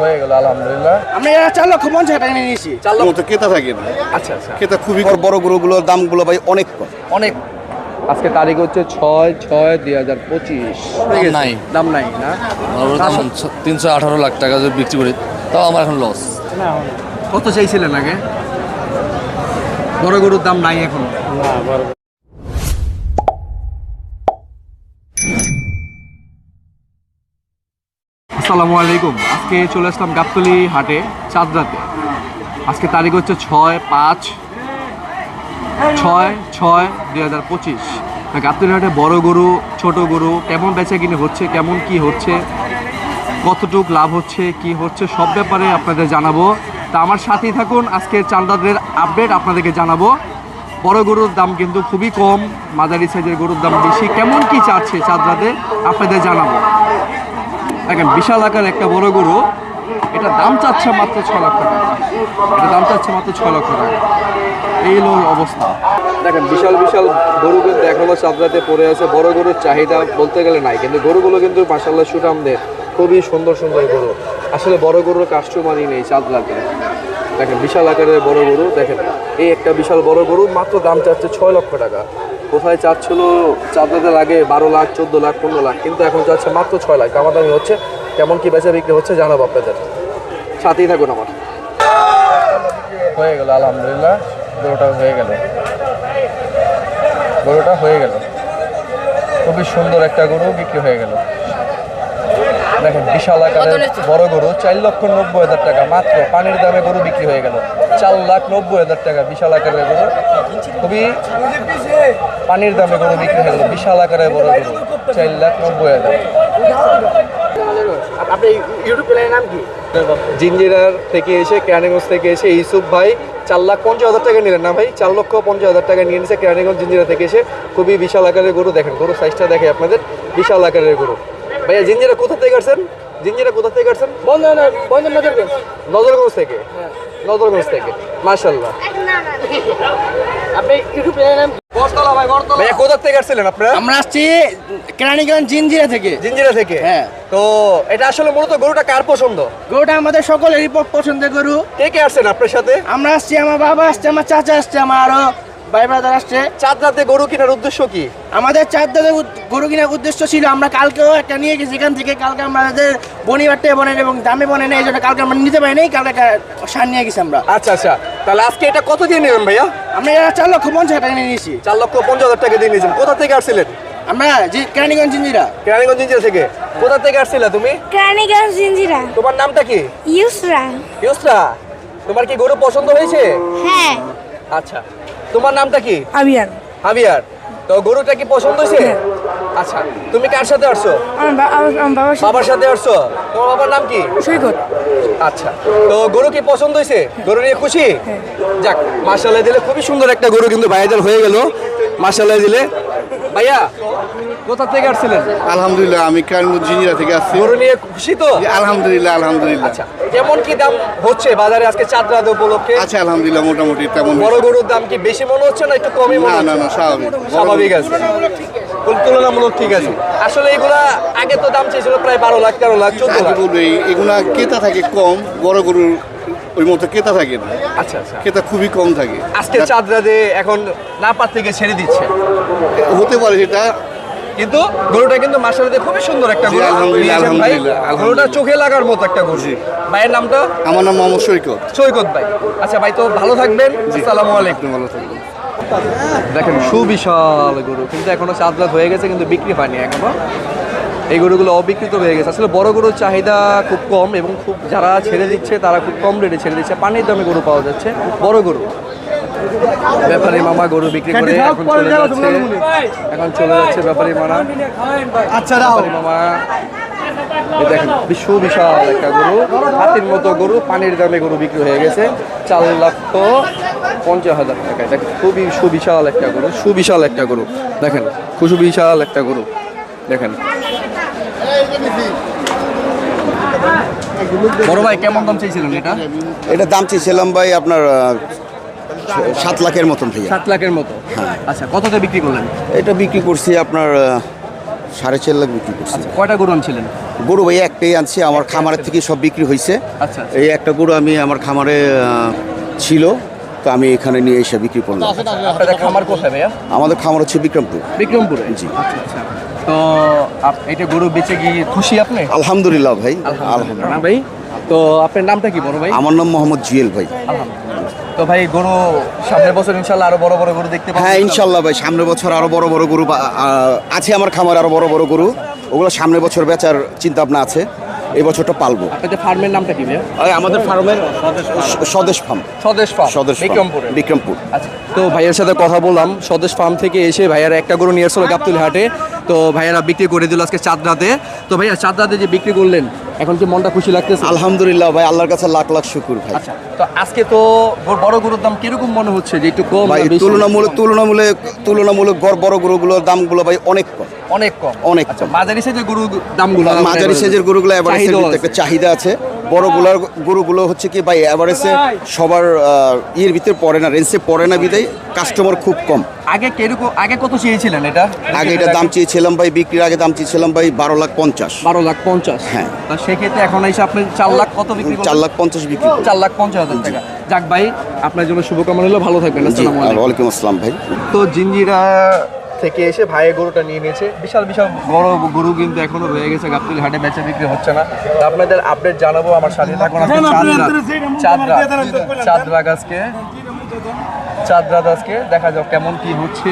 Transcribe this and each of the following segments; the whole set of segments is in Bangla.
হয়ে গেল আলহামদুলিল্লাহ। আমরা এরা চার লক্ষ পঞ্চাশ টাকা নিয়ে নিয়েছি। চার মতো ক্রেতা থাকে না। আচ্ছা আচ্ছা। ক্রেতা খুবই। বড় গরুগুলোর দামগুলো ভাই অনেক কম। অনেক আজকে তারিখ হচ্ছে ছয় ছয় দুই হাজার পঁচিশ। নাই। দাম নাই না? তিনশো আঠারো লাখ টাকা যদি বিক্রি করি তাও আমার এখন লস কত চাইছিলেন আগে? বড় গরুর দাম নাই এখন। আসসালামু আলাইকুম। আজকে চলে আসলাম গাবতলি হাটে, চাঁদরাতে। আজকে তারিখ হচ্ছে ছয় পাঁচ ছয় ছয় দুই হাজার পঁচিশ। গাবতলি হাটে বড় গরু, ছোট গরু, কেমন বেচা কিনে হচ্ছে, কেমন কি হচ্ছে, কতটুক লাভ হচ্ছে, কি হচ্ছে, সব ব্যাপারে আপনাদের জানাব। তা আমার সাথেই থাকুন আজকে চান্দাদের আপডেট আপনাদেরকে জানাব। বড় গরুর দাম কিন্তু খুবই কম, মাঝারি সাইজের গরুর দাম বেশি। কেমন কি চাচ্ছে চাঁদরাতে, আপনাদের জানাব। দেখেন, বিশাল আকার একটা বড় গরু। এটা দাম চাচ্ছে মাত্র ছ লক্ষ টাকা। এটা দাম চাচ্ছে মাত্র ছ লক্ষ টাকা। এই হলো অবস্থা। দেখেন, বিশাল বিশাল গরু কিন্তু এখনও চাঁদরাতে পড়ে আছে। বড় গরুর চাহিদা বলতে গেলে নাই, কিন্তু গরুগুলো কিন্তু মাসাল্লাহ সুটামদের খুবই সুন্দর সুন্দর গরু। আসলে বড় গরুর কাস্টমারই নেই চাঁদরাতে দেখেন, বিশাল আকারের বড় গরু, দেখেন। এই একটা বিশাল বড় গরু, মাত্র দাম চাচ্ছে ছয় লক্ষ টাকা। কোথায় চাচ্ছিল? চাঁদরাতে লাগে বারো লাখ, চোদ্দ লাখ, পনেরো লাখ, কিন্তু এখন চাচ্ছে মাত্র ছয় লাখ। দামাদামি হচ্ছে, কেমন কি বেচা বিক্রি হচ্ছে জানাব আপনাদের। সাথেই থাকুন আমার। হয়ে গেল, আলহামদুলিল্লাহ, গরুটা হয়ে গেল। গরুটা হয়ে গেল। খুবই সুন্দর একটা গরু, বিক্রি হয়ে গেল। দেখেন বিশাল আকারের বড় গরু চার লক্ষ নব্বই হাজার টাকা মাত্র পানির দামে গরু বিক্রি হয়ে গেল। চার লাখ নব্বই হাজার টাকা বিশাল আকারের গরু। খুবই পানির দামে গরু বিক্রি হয়ে গেল বিশাল আকারের বড় গরু চার লাখ নব্বই হাজার। আপনি ইউটিউব চ্যানেলের নাম কি? জিঞ্জিরার থেকে এসে কেরানীগঞ্জ থেকে এসে ইউসুফ ভাই চার লাখ পঞ্চাশ হাজার টাকা নিলেন। না ভাই চার লক্ষ পঞ্চাশ হাজার টাকা নিয়ে নিয়েছে কেরানীগঞ্জ জিঞ্জিরা থেকে এসে। খুবই বিশাল আকারের গরু দেখেন গরু সাইজটা দেখে আপনাদের। বিশাল আকারের গরু। ভাইয়া জিঞ্জিরা কোথা থেকে আসছেন? জিঞ্জিরা কোথা থেকে আসছেন? নজরগঞ্জ থেকে? নজরগঞ্জ থেকে। মাশাল্লাহ আপনি ইউটিউব চ্যানেলের নাম ভাইয়া কোথা থেকে আসছিলেন আপনারা? আমরা আসছি কেরানীগঞ্জ জিনজিরা থেকে। জিঞ্জিরা থেকে? হ্যাঁ। তো এটা আসলে মূলত গরুটা কার পছন্দ? গরুটা আমাদের সকলেরই পছন্দের গরু। কে কে আসছেন আপনার সাথে? আমরা আসছি আমার বাবা আসছে আমার চাচা আসছে আমার আরও ভাই ব্রাদার আসছে। চাঁদ রাতে গরু কেনার উদ্দেশ্য কি? আমাদের চার দাদের গরু কেনার উদ্দেশ্য ছিল আমরা কালকেও একটা নিয়ে গেছি এখান থেকে। কালকে আমাদের বনিবারটে বনেন এবং দামে বনে নেই এই জন্য কালকে আমরা নিতে পারি নাই কালকে একটা সার নিয়ে গেছি আমরা। আচ্ছা আচ্ছা। তাহলে আজকে এটা কত দিয়ে নেবেন ভাইয়া? আমরা চার লক্ষ পঞ্চাশ টাকা নিয়ে নিয়েছি। চার লক্ষ পঞ্চাশ হাজার টাকা দিয়ে নিয়েছেন। কোথা থেকে আসছিলেন? আমরা জি- কেরানীগঞ্জ জিঞ্জিরা। কেরানীগঞ্জ থেকে। কোথা থেকে আসছিলে তুমি? কেরানীগঞ্জ জিঞ্জিরা। তোমার নামটা কি? ইউসরা। ইউসরা। তোমার কি গরু পছন্দ হয়েছে? হ্যাঁ। আচ্ছা। তোমার নামটা কি? আবিয়ার আবিয়ার তো গরুটা কি পছন্দ হয়েছে? আচ্ছা তুমি কার সাথে আসছো? বাবার সাথে। আসছো? তোমার বাবার নাম কি? সৈকত। আচ্ছা তো গরু কি পছন্দ হয়েছে? গরু নিয়ে খুশি? যাক মাসালে দিলে খুবই সুন্দর একটা গরু কিন্তু ভাইজাল হয়ে গেল। মাসালে দিলে ভাইয়া কোথা থেকে আসছিলেন? আলহামদুলিল্লাহ আমি কারণগঞ্জ জিঞ্জিরা থেকে আসছি। গরু নিয়ে খুশি তো? আলহামদুলিল্লাহ আলহামদুলিল্লাহ। আচ্ছা কেমন কি দাম হচ্ছে বাজারে আজকে চাঁদ রাত উপলক্ষে? আচ্ছা আলহামদুলিল্লাহ মোটামুটি তেমন বড় গরুর দাম কি বেশি মনে হচ্ছে না একটু কমই মনে না হচ্ছে? না না স্বাভাবিক। স্বাভাবিক আছে। তুলনামূলক ঠিক আছে। আসলে এগুলা আগে তো দাম চেয়েছিল প্রায় বারো লাখ তেরো লাখ চোদ্দ আগে লাখ। এগুলা ক্রেতা থাকে কম বড় গরুর ওই মতো ক্রেতা থাকে না। আচ্ছা আচ্ছা। ক্রেতা খুবই কম থাকে। আজকে চাঁদ রাতে এখন না পার থেকে ছেড়ে দিচ্ছে। হতে পারে সেটা। কিন্তু গরুটা কিন্তু মাসালাতে খুবই সুন্দর একটা গরু। গরুটা চোখে লাগার মতো একটা গরু। ভাইয়ের নামটা? আমার নাম মোহাম্মদ সৈকত। সৈকত ভাই। আচ্ছা ভাই তো ভালো থাকবেন। আসসালামু আলাইকুম। ভালো থাকবেন। দেখেন সুবিশাল গরু। কিন্তু এখনও চাঁদ রাত হয়ে গেছে কিন্তু বিক্রি হয়নি এখনও। এই গরুগুলো অবিকৃত হয়ে গেছে। আসলে বড় গরুর চাহিদা খুব কম এবং খুব যারা ছেড়ে দিচ্ছে তারা খুব কম রেটে ছেড়ে দিচ্ছে। পানির দামে গরু পাওয়া যাচ্ছে। বড় গরু। ব্যাপারী মামা গরু বিক্রি করে এখন চলে যাচ্ছে। এখন চলে যাচ্ছে ব্যাপারী মামা। আচ্ছা মামা। দেখেন বিশ্ব বিশাল একটা গরু। হাতির মতো গরু পানির দামে গরু বিক্রি হয়ে গেছে। চার লক্ষ পঞ্চাশ হাজার টাকায় দেখেন খুবই সুবিশাল একটা গরু সুবিশাল একটা গরু। দেখেন খুব সুবিশাল একটা গরু। দেখেন। বড় ভাই কেমন দাম চাইছিলেন এটা? এটা দাম চেয়েছিলাম ভাই আপনার সাত লাখের মতন ভাইয়া। সাত লাখের মতো? আচ্ছা কততে বিক্রি করলেন? এটা বিক্রি করছি আপনার সাড়ে চার লাখ বিক্রি করছি। আচ্ছা কয়টা গরু আনছিলেন? গরু ভাই একটাই আনছি আমার খামারের থেকে সব বিক্রি হয়েছে আচ্ছা আচ্ছা। এই একটা গরু আমি আমার খামারে ছিল তো আমি এখানে নিয়ে এসে বিক্রি করলাম। আমাদের খামার হচ্ছে বিক্রমপুর। বিক্রমপুরে? জি। আচ্ছা আচ্ছা। তো এটা গরু বেচে কি খুশি আপনি? আলহামদুলিল্লাহ ভাই আলহামদুলিল্লাহ। ভাই তো আপনার নামটা কি বড় ভাই? আমার নাম মোহাম্মদ জুয়েল ভাই। তো ভাই গরু সামনের বছর ইনশাল্লাহ আরও বড় বড় গরু দেখতে পাবো হ্যাঁ ইনশাল্লাহ ভাই সামনের বছর আরও বড় বড় গরু আছে আমার খামার আরও বড় বড় গরু। ওগুলো সামনের বছর বেচার চিন্তা ভাবনা আছে। এই বছরটা পালবো। আপনাদের ফার্মের নামটা কি আমাদের ফার্মের স্বদেশ ফার্ম। স্বদেশ ফার্ম স্বদেশ বিক্রমপুর। বিক্রমপুর। আচ্ছা। তো ভাইয়ের সাথে কথা বললাম স্বদেশ ফার্ম থেকে এসে ভাইয়ারা একটা গরু নিয়ে আসলো গাবতুল হাটে। তো ভাইয়ারা বিক্রি করে দিল আজকে চাঁদ রাতে তো ভাইয়া চাঁদ রাতে যে বিক্রি করলেন এখন কি মনটা খুশি লাগতেছে? আলহামদুলিল্লাহ ভাই আল্লাহর কাছে লাখ লাখ শুকুর ভাই। আচ্ছা তো আজকে তো বড় গরুর দাম কীরকম মনে হচ্ছে যে একটু কম ভাই তুলনামূলক তুলনামূলক তুলনামূলক বড় বড় গরুগুলোর দামগুলো ভাই অনেক কম। অনেক কম। অনেক আচ্ছা কম। মাঝারি সাইজের গরুর দামগুলো মাঝারি সাইজের গরুগুলো এবারে একটা চাহিদা আছে। বড়গুলোর গরুগুলো হচ্ছে কি ভাই এভারেজে সবার ইয়ের ভিতরে পড়ে না রেঞ্জে পড়ে না বিদায় কাস্টমার খুব কম। আগে কীরকম আগে কত চেয়েছিলেন এটা? আগে এটা দাম চেয়েছিলাম ভাই বিক্রির আগে দাম চেয়েছিলাম ভাই বারো লাখ পঞ্চাশ। বারো লাখ পঞ্চাশ। হ্যাঁ। তা সেক্ষেত্রে এখন এসে আপনি চার লাখ কত বিক্রি? চার লাখ পঞ্চাশ বিক্রি। চার লাখ পঞ্চাশ হাজার টাকা। যাক ভাই আপনার জন্য শুভকামনা হলো ভালো থাকবেন আসসালামু আলাইকুম। ওয়ালাইকুম আসসালাম ভাই। তো জিঞ্জিরা থেকে এসে ভাইয়ের গরুটা নিয়ে নিয়েছে। বিশাল বিশাল বড় গরু কিন্তু এখনও রয়ে গেছে গাবতুল হাটে বেচা বিক্রি হচ্ছে না। আপনাদের আপডেট জানাব আমার সাথে থাকুন চাঁদরা চাঁদরা চাঁদরা গাছকে চাঁদরা গাছকে দেখা যাক কেমন কি হচ্ছে।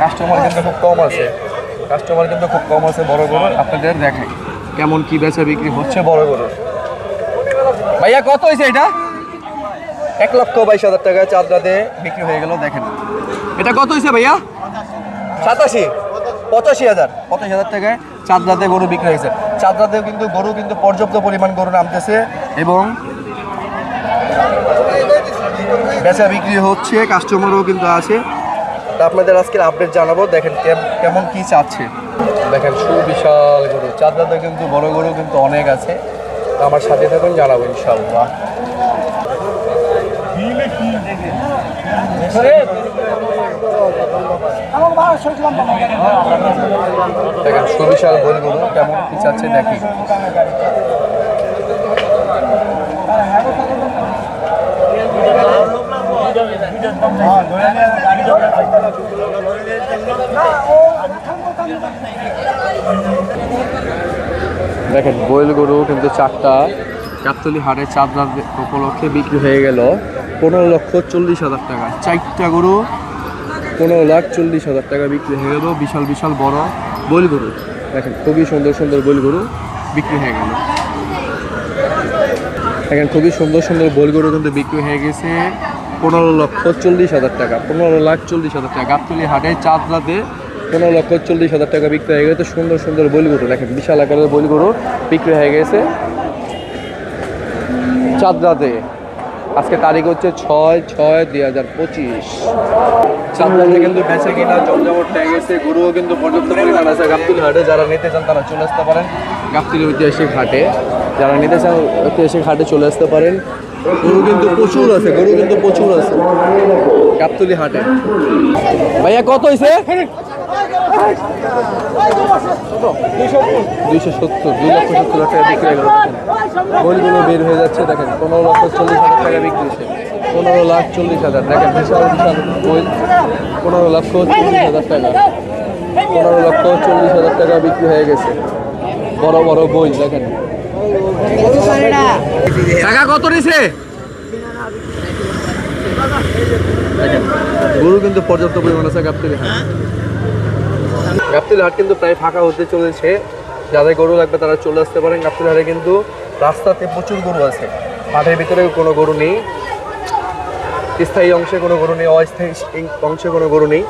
কাস্টমার কিন্তু খুব কম আছে। কাস্টমার কিন্তু খুব কম আছে বড় গরু। আপনাদের দেখাই কেমন কি বেচা বিক্রি হচ্ছে বড় গরু ভাইয়া কত হয়েছে এটা? এক লক্ষ বাইশ হাজার টাকা চাঁদরাতে বিক্রি হয়ে গেল দেখেন। এটা কত হয়েছে ভাইয়া? সাতাশি পঁচাশি হাজার। পঁচাশি হাজার টাকায় চাঁদরাতে গরু বিক্রি হয়েছে। চাঁদরাতেও কিন্তু গরু কিন্তু পর্যাপ্ত পরিমাণ গরু নামতেছে এবং বেচা বিক্রি হচ্ছে কাস্টমারও কিন্তু আছে। তা আপনাদের আজকের আপডেট জানাব। দেখেন কেম- কেমন কি চাচ্ছে। দেখেন সুবিশাল গরু। চাঁদরাতে কিন্তু বড় গরু কিন্তু অনেক আছে। আমার সাথে থাকুন জানাব ইনশাল্লাহ দেখেন গরুগুলো কেমন কি চাচ্ছে দেখি। দেখেন বইল গরু কিন্তু চারটা গাবতলি হাটে চাঁদ রাত উপলক্ষে বিক্রি হয়ে গেল। পনেরো লক্ষ চল্লিশ হাজার টাকা। চারটা গরু পনেরো লাখ চল্লিশ হাজার টাকা বিক্রি হয়ে গেল। বিশাল বিশাল বড় বইল গরু দেখেন, খুবই সুন্দর সুন্দর বইল গরু বিক্রি হয়ে গেল। দেখেন, খুবই সুন্দর সুন্দর বইল গরু কিন্তু বিক্রি হয়ে গেছে। পনেরো লক্ষ চল্লিশ হাজার টাকা, পনেরো লাখ চল্লিশ হাজার টাকা। গাবতলি হাটে চাঁদ রাতে পনেরো লক্ষ চল্লিশ হাজার টাকা বিক্রি হয়ে গেছে। সুন্দর সুন্দর বইল গরু দেখেন, বিশাল আকারের বইল গরু বিক্রি হয়ে গেছে। চাঁদরাতে আজকে তারিখ হচ্ছে ছয় ছয় দুই হাজার পঁচিশ। চাঁদরাতে কিন্তু বেচে কিনা, জমজমট হয়ে গেছে, গরুও কিন্তু পর্যাপ্ত পরিমাণ আছে। গাবতুল হাটে যারা নিতে চান তারা চলে আসতে পারেন। গাবতুল ঐতিহাসিক হাটে যারা নিতে চান ঐতিহাসিক হাটে চলে আসতে পারেন। গরু কিন্তু প্রচুর আছে, গরু কিন্তু প্রচুর আছে। গাবতুলি হাটে। ভাইয়া, কত হয়েছে দুইশো সত্তর, দুই লক্ষ সত্তর হাজার টাকা বিক্রি গেল। গোলগুলো বের হয়ে যাচ্ছে, দেখেন, পনেরো লক্ষ চল্লিশ হাজার টাকা বিক্রি হচ্ছে পনেরো লাখ চল্লিশ হাজার। দেখেন, বিশাল বিশাল বই। পনেরো লক্ষ চল্লিশ হাজার টাকা। পনেরো লক্ষ চল্লিশ হাজার টাকা বিক্রি হয়ে গেছে। বড় বড় বই, দেখেন। টাকা কত নিছে? গরু কিন্তু পর্যাপ্ত পরিমাণ আছে গাবতলি হাট গাবতলি হাট কিন্তু প্রায় ফাঁকা হতে চলেছে। যাদের গরু লাগবে তারা চলে আসতে পারেন। গাবতলি হাটে কিন্তু রাস্তাতে প্রচুর গরু আছে। মাঠের ভিতরে কোনো গরু নেই। স্থায়ী অংশে কোনো গরু নেই, অস্থায়ী অংশে কোনো গরু নেই।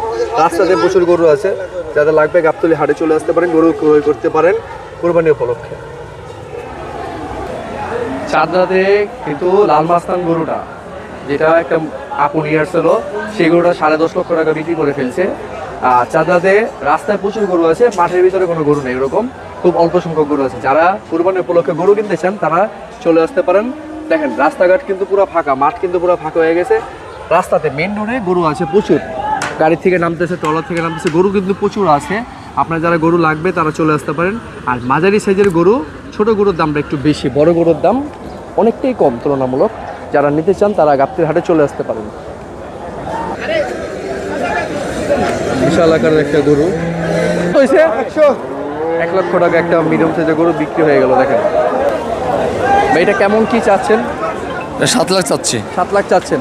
রাস্তাতে প্রচুর গরু আছে। যাদের লাগবে গাবতলি হাটে চলে আসতে পারেন, গরু ক্রয় করতে পারেন কোরবানি উপলক্ষে। চাঁদরাতে কিন্তু লাল মাস্তান গরুটা, যেটা একটা আপু নিয়ে সেই গরুটা সাড়ে দশ লক্ষ টাকা বিক্রি করে ফেলছে। আর চাঁদরাতে রাস্তায় প্রচুর গরু আছে, মাঠের ভিতরে কোনো গরু নেই এরকম। খুব অল্প সংখ্যক গরু আছে। যারা কুরবানি উপলক্ষে গরু কিনতে চান, তারা চলে আসতে পারেন। দেখেন, রাস্তাঘাট কিন্তু পুরো ফাঁকা, মাঠ কিন্তু পুরো ফাঁকা হয়ে গেছে। রাস্তাতে মেন রোডে গরু আছে প্রচুর। গাড়ি থেকে নামতেছে, ট্রলার থেকে নামতেছে, গরু কিন্তু প্রচুর আছে। আপনার যারা গরু লাগবে, তারা চলে আসতে পারেন। আর মাঝারি সাইজের গরু, ছোট গরুর দামটা একটু বেশি, বড় গরুর দাম অনেকটাই কম তুলনামূলক। যারা নিতে চান, তারা গাপ্তির হাটে চলে আসতে পারেন। বিশাল আকারের একটা গরু। হয়েছে? এক লক্ষ টাকা একটা মিডিয়াম সাইজের গরু বিক্রি হয়ে গেল দেখেন। ভাই, এটা কেমন কি চাচ্ছেন? সাত লাখ চাচ্ছি। সাত লাখ চাচ্ছেন?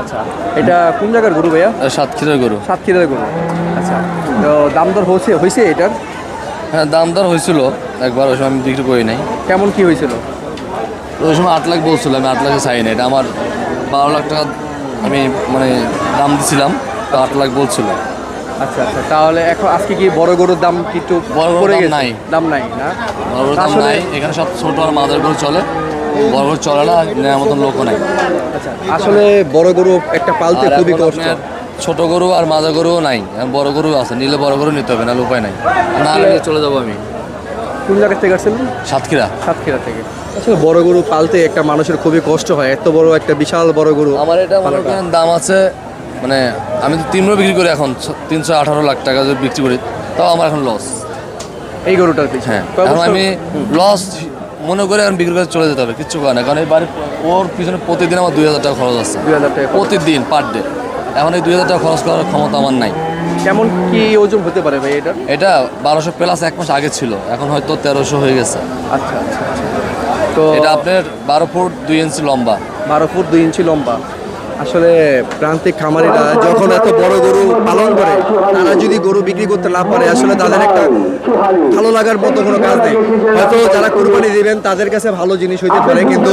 আচ্ছা এটা কোন জায়গার গরু ভাইয়া? এটা সাত ক্ষীরের গরু। সাতক্ষীরার গরু। আচ্ছা তো দাম দর হয়েছে হয়েছে এটার? হ্যাঁ দাম দর হয়েছিল। একবার ওই সময় আমি বিক্রি করি নাই। কেমন কি হয়েছিল? তো ওই সময় আট লাখ বলছিল আমি আট লাখে চাই না এটা আমার বারো লাখ টাকা আমি মানে দাম দিছিলাম তো আট লাখ বলছিল। আচ্ছা আচ্ছা তাহলে এখন আজকে কি বড় গরুর দাম কি একটু বড় গরুর দাম নাই। দাম নাই না? বড় বড় দাম নাই এখানে সব ছোট আর মাদার গরু চলে। বড় গরু চলে না নেওয়ার মতন লোকও নাই। আচ্ছা আসলে বড় গরু একটা পালতে খুবই কষ্ট। ছোট গরু আর মাদার গরুও নাই বড় গরু আছে নিলে বড় গরু নিতে হবে না উপায় নাই। না নিলে চলে যাব আমি। কোন জায়গা থেকে আসছেন? সাতক্ষীরা। সাতক্ষীরা থেকে। আসলে বড় গরু পালতে একটা মানুষের খুবই কষ্ট হয় এত বড় একটা বিশাল বড় গরু আমার এটা দাম আছে মানে আমি তো তিনশো বিক্রি করি এখন তিনশো আঠারো লাখ টাকা যদি বিক্রি করি তাও আমার এখন লস এই গরুটার পিছনে? হ্যাঁ এখন আমি লস মনে করে এখন বিক্রি করে চলে যেতে হবে কিচ্ছু করে না কারণ এই বাড়ির ওর পিছনে প্রতিদিন আমার দুই হাজার টাকা খরচ আছে। দুই হাজার টাকা প্রতিদিন পার ডে এখন এই দুই হাজার টাকা খরচ করার ক্ষমতা আমার নাই। কেমন কি ওজন হতে পারে ভাই এটা এটা বারোশো প্লাস এক মাস আগে ছিল এখন হয়তো তেরোশো হয়ে গেছে। আচ্ছা আচ্ছা আচ্ছা। তো এটা আপনার বারো ফুট দুই ইঞ্চি লম্বা। বারো ফুট দুই ইঞ্চি লম্বা। আসলে প্রান্তিক খামারিরা যখন এত বড় গরু পালন করে, তারা যদি গরু বিক্রি করতে না পারে, আসলে তাদের একটা ভালো লাগার মতো কোনো কাজ নেই। হয়তো যারা কুরবানি দিবেন, তাদের কাছে ভালো জিনিস হইতে পারে, কিন্তু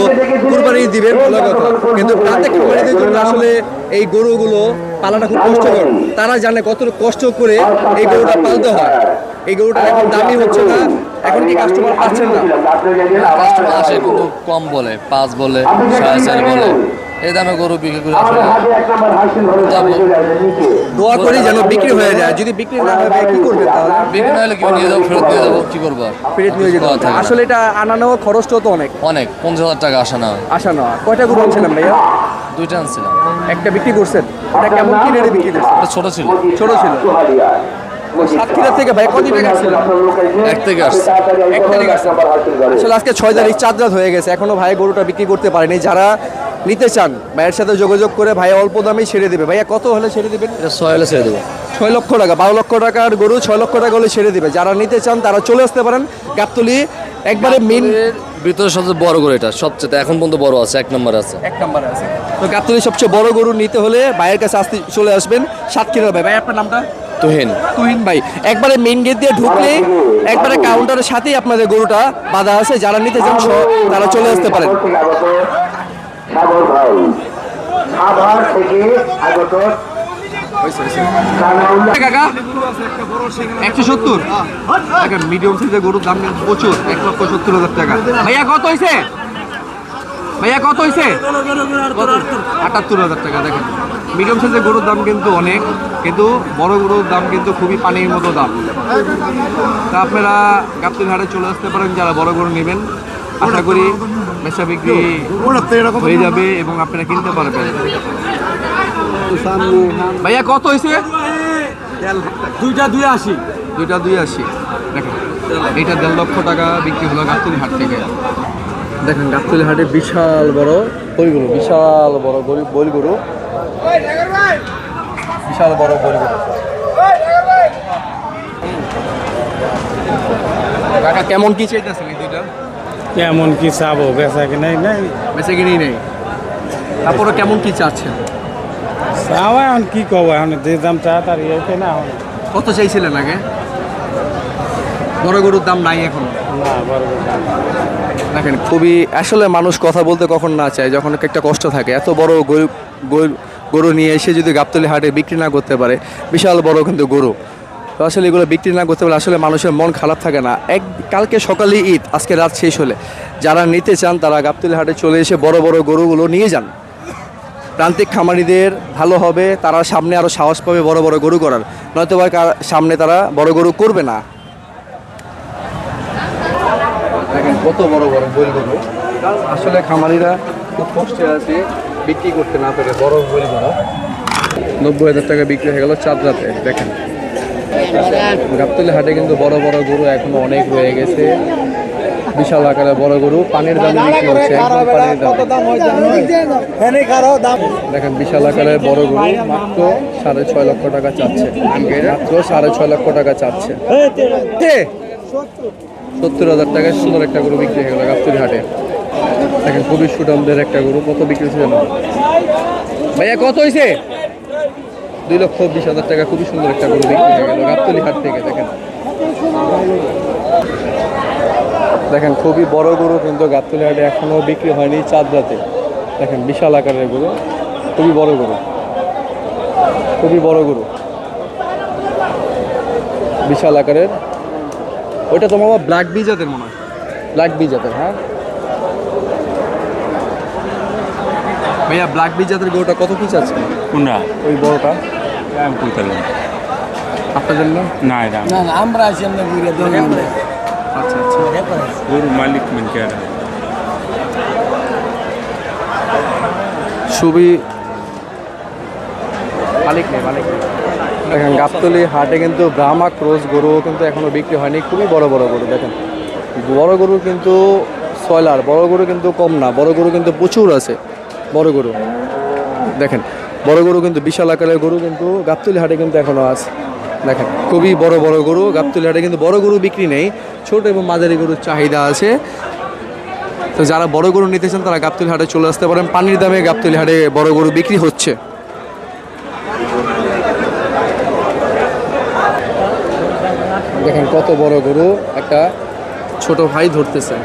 কুরবানি দিবেন ভালো কথা। কিন্তু প্রান্তিক খামারিদের জন্য আসলে এই গরুগুলো পালাটা খুব কষ্টকর। তারা জানে কত কষ্ট করে এই গরুটা পালতে হয়। এই গরুটা এখন দামি হচ্ছে না। এখন কি কাস্টমার পাচ্ছেন না? কাস্টমার আসে কম বলে, পাঁচ বলে, সাড়ে চার বলে। এই দামে গরু বিক্রি করে দোয়া করি যেন বিক্রি হয়ে যায়। যদি বিক্রি না হয় কি করবেন তাহলে? বিক্রি না হলে কি নিয়ে যাব ফেরত দিয়ে যাব? কি করব? ফেরত নিয়ে যেতে হবে। আসলে এটা আনা নেওয়া খরচটাও তো অনেক। অনেক। পঞ্চাশ হাজার টাকা আসা না আসা নেওয়া। কয়টা গরু আনছিলাম ভাইয়া? দুইটা আনছিলাম। একটা বিক্রি করছেন? এটা কেমন কি রেটে বিক্রি করছেন? ছোট ছিল। ছোট ছিল। সাতক্ষীরা থেকে ভাই কত টাকা আসছিল এক থেকে আসছে। এক তারিখ আসছে। আসলে আজকে ছয় তারিখ চার রাত হয়ে গেছে। এখনও ভাই গরুটা বিক্রি করতে পারেনি। যারা নিতে চান ভাইয়ের সাথে যোগাযোগ করে ভাই অল্প দামেই ছেড়ে দেবে। ভাইয়া কত হলে ছেড়ে দেবেন? ছয় হলে ছেড়ে দেবো। ছয় লক্ষ টাকা বারো লক্ষ টাকার গরু ছয় লক্ষ টাকা হলে ছেড়ে দেবে। যারা নিতে চান তারা চলে আসতে পারেন গাবতলি। একবারে মেন ভিতরে সবচেয়ে বড় করে এটা সবচেয়ে এখন পর্যন্ত বড় আছে এক নম্বর আছে। এক নম্বর আছে। তো গাবতলি সবচেয়ে বড় গরু নিতে হলে ভাইয়ের কাছে আসতে চলে আসবেন সাতক্ষীরা ভাই। ভাই আপনার নামটা? তুহিন। তুহিন ভাই একবারে মেইন গেট দিয়ে ঢুকলে একবারে কাউন্টারের সাথেই আপনাদের গরুটা বাঁধা আছে। যারা নিতে চান তারা চলে আসতে পারেন। সাগর ভাই। খাবার থেকে আগত মিডিয়াম সাইজের গরুর দাম প্রচুর হাজার টাকা। ভাইয়া, কত হয়েছে ভাইয়া, কত হয়েছে আটাত্তর হাজার টাকা, দেখেন। মিডিয়াম সাইজের গরুর দাম কিন্তু অনেক, কিন্তু বড় গরুর দাম কিন্তু খুবই পানির মতো দাম। তা আপনারা কাপ্তির হাটে চলে আসতে পারেন, যারা বড় গরু নেবেন। আশা করি বেচা বিক্রি হয়ে যাবে এবং আপনারা কিনতে পারবেন। ভাইয়া কত হয়েছে? দুইটা দুই আশি। দুইটা দুই আশি। দেখেন এইটা দেড় লক্ষ টাকা বিক্রি হলো গাবতলি হাট থেকে। দেখেন গাবতলি হাটে বিশাল বড় বইগুলো বিশাল বড় গরিব বইগুলো বিশাল বড় বইগুলো কাকা কেমন কি চাইতেছেন এই দুইটা? কেমন কি চাবো বেচা কিনাই নাই। বেঁচে কিনেই নেই। তারপরে কেমন কি চাচ্ছেন? চাওয়া এখন কি কব এখন? যে দাম চা তার ইয়ে না এখন। কত চাইছিলেন আগে? বড় গরুর দাম নাই এখন। না বড় কথা না। দেখেন খুবই আসলে মানুষ কথা বলতে কখন না চায় যখন একটা কষ্ট থাকে। এত বড় গরু গরু- গরু নিয়ে এসে যদি গাবতলি হাটে বিক্রি না করতে পারে বিশাল বড় কিন্তু গরু। আসলে এগুলো বিক্রি না করতে পারলে আসলে মানুষের মন খারাপ থাকে না। এক, কালকে সকালে ঈদ, আজকে রাত শেষ হলে। যারা নিতে চান তারা গাবতলি হাটে চলে এসে বড় বড় গরুগুলো নিয়ে যান। প্রান্তিক খামারিদের ভালো হবে, তারা সামনে আরও সাহস পাবে বড় বড় গরু করার। নয়তো বা সামনে তারা বড় গরু করবে না। কত বড় বড় গরু। আসলে খামারিরা খুব কষ্টে আছে বিক্রি করতে না পেরে বড় গোল গরু। নব্বই হাজার টাকা বিক্রি হয়ে গেল চাঁদ রাতে, দেখেন। গাবতলি হাটে কিন্তু বড় বড় গরু এখনও অনেক রয়ে গেছে। বিশাল আকারের বড় গরু। পানির দামে বিক্রি হচ্ছে দাম দেখেন বিশাল আকারের বড় গরু মাত্র সাড়ে ছয় লক্ষ টাকা চাচ্ছে। মাত্র সাড়ে ছয় লক্ষ টাকা চাচ্ছে। সত্তর হাজার টাকায় সুন্দর একটা গরু বিক্রি হয়ে গেল গাবতলি হাটে। দেখেন খুবই সুডমদের একটা গরু। কত বিক্রি হচ্ছে জানো? ভাইয়া কত হয়েছে দুই লক্ষ বিশ হাজার টাকা, খুবই সুন্দর একটা গরু বিক্রি হয়ে গেল গাবতলি হাট থেকে, দেখেন। দেখেন, খুবই বড় গরু কিন্তু গাবতলি হাটে এখনও বিক্রি হয়নি চাঁদ রাতে দেখেন, বিশাল আকারের গরু, খুবই বড় গরু। খুবই বড় গরু। বিশাল আকারের। ওইটা তোমার ব্ল্যাক বি জাতের মনে হয়। ব্ল্যাক বি জাতের হ্যাঁ? ভাইয়া ব্ল্যাক বি জাতের গরুটা কত পিস আছে? কোনটা? ওই বড়টা। আমি কইতালাম আপনার জন্য না এটা না না আমরা আছি আমরা ঘুরে আচ্ছা আচ্ছা। গরু মালিক মিনকে এটা খুবই মালিক নেই মালিক নেই। দেখেন গাবতলি হাটে কিন্তু ব্রাহ্মা ক্রোস গরু কিন্তু এখনও বিক্রি হয়নি। খুবই বড় বড় গরু দেখেন। বড় গরু কিন্তু সয়লার বড় গরু কিন্তু কম না বড় গরু কিন্তু প্রচুর আছে। বড় গরু। দেখেন, বড় গরু কিন্তু বিশাল আকারের গরু কিন্তু গাবতলি হাটে কিন্তু এখনও আছে। দেখেন, খুবই বড় বড় গরু, গাবতলি হাটে কিন্তু বড় গরু বিক্রি নেই। ছোট এবং মাঝারি গরুর চাহিদা আছে। তো যারা বড় গরু নিতে চান, তারা গাবতলি হাটে চলে আসতে পারেন। পানির দামে গাবতলি হাটে বড় গরু বিক্রি হচ্ছে। দেখেন, কত বড় গরু একটা ছোট ভাই ধরতেছে।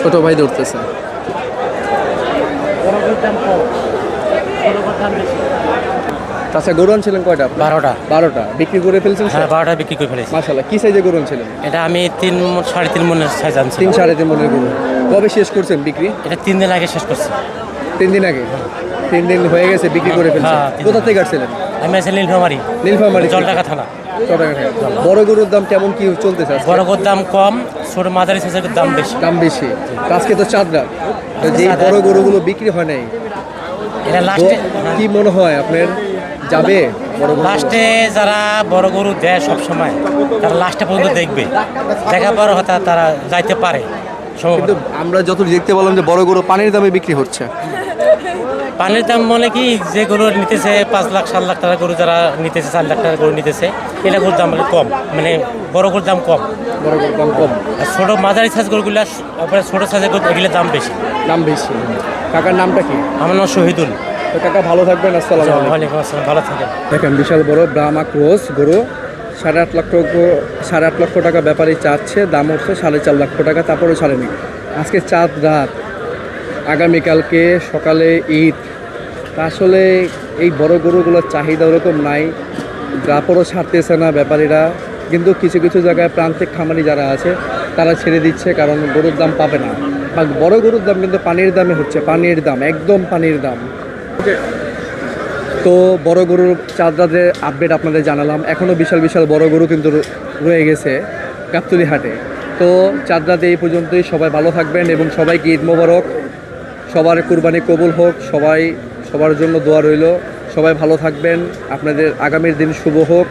ছোট ভাই ধরতেছে। তাছাড়া গরু আনছিলেন কয়টা? বারোটা। বারোটা। বিক্রি করে ফেলছেন হ্যাঁ বারোটা বিক্রি করে ফেলেছি। মাসাল্লাহ কি সাইজে গরু আনছিলেন? এটা আমি তিন সাড়ে তিন মনের সাইজ আনছি তিন সাড়ে তিন মনের গরু। কবে শেষ করছেন বিক্রি? এটা তিন দিন আগে শেষ করছি। তিন দিন আগে? তিন দিন হয়ে গেছে বিক্রি করে ফেলছেন। হ্যাঁ, কোথা থেকে আসছিলেন? আমি আছি নীলফামারি। নীলফামারী। জলটাকা থানা। বড় গরুর দাম কেমন কি চলতেছে বড় গরুর দাম কম ছোট মাঝারি সাইজের দাম বেশি। দাম বেশি। আজকে তো চাঁদ রাত তো যে বড় গরুগুলো বিক্রি হয় নাই এটা লাস্টে কি মনে হয় আপনার যাবে লাস্টে যারা বড় গরু দেয় সব সময় তারা লাস্টে পর্যন্ত দেখবে। দেখার পর হয়তো তারা যাইতে পারে। কিন্তু আমরা যত দেখতে পেলাম যে বড় গরু পানির দামে বিক্রি হচ্ছে। পানির দাম বলে কি যে গরু নিতেছে পাঁচ লাখ সাত লাখ টাকা গরু যারা নিতেছে চার লাখ টাকা গরু নিতেছে এটা গরুর দাম বলে কম মানে বড় গরুর দাম কম। বড় গরুর দাম কম। আর ছোট মাঝারি সাইজ গরুগুলো তারপরে ছোট সাইজের গরু এগুলোর দাম বেশি। দাম বেশি। কাকার নামটা কি? আমার নাম শহীদুল। তো কাকা ভালো থাকবেন আসসালামু আলাইকুম। আসসালাম ভালো থাকেন। দেখেন বিশাল বড় ব্রাহ্মা ক্রোস গরু। সাড়ে আট লক্ষ সাড়ে আট লক্ষ টাকা ব্যাপারী চাচ্ছে দাম হচ্ছে সাড়ে চার লক্ষ টাকা তারপরেও ছাড়েনি। আজকে চাঁদ রাত। আগামীকালকে সকালে ঈদ। আসলে এই বড় গরুগুলোর চাহিদা ওরকম নাই। তারপরও ছাড়তেছে না ব্যাপারীরা। কিন্তু কিছু কিছু জায়গায় প্রান্তিক খামারি যারা আছে, তারা ছেড়ে দিচ্ছে কারণ গরুর দাম পাবে না। বা বড় গরুর দাম কিন্তু পানির দামে হচ্ছে, পানির দাম, একদম পানির দাম। তো বড় গরুর চাঁদরাদের আপডেট আপনাদের জানালাম। এখনও বিশাল বিশাল বড় গরু কিন্তু রয়ে গেছে গাবতলি হাটে। তো চাঁদরাতে এই পর্যন্তই, সবাই ভালো থাকবেন এবং সবাইকে ঈদ মোবারক। সবার কুরবানি কবুল হোক, সবাই সবার জন্য দোয়া রইল। সবাই ভালো থাকবেন। আপনাদের আগামীর দিন শুভ হোক।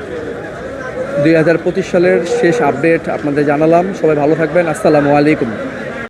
দুই হাজার পঁচিশ সালের শেষ আপডেট আপনাদের জানালাম। সবাই ভালো থাকবেন। আসসালামু আলাইকুম।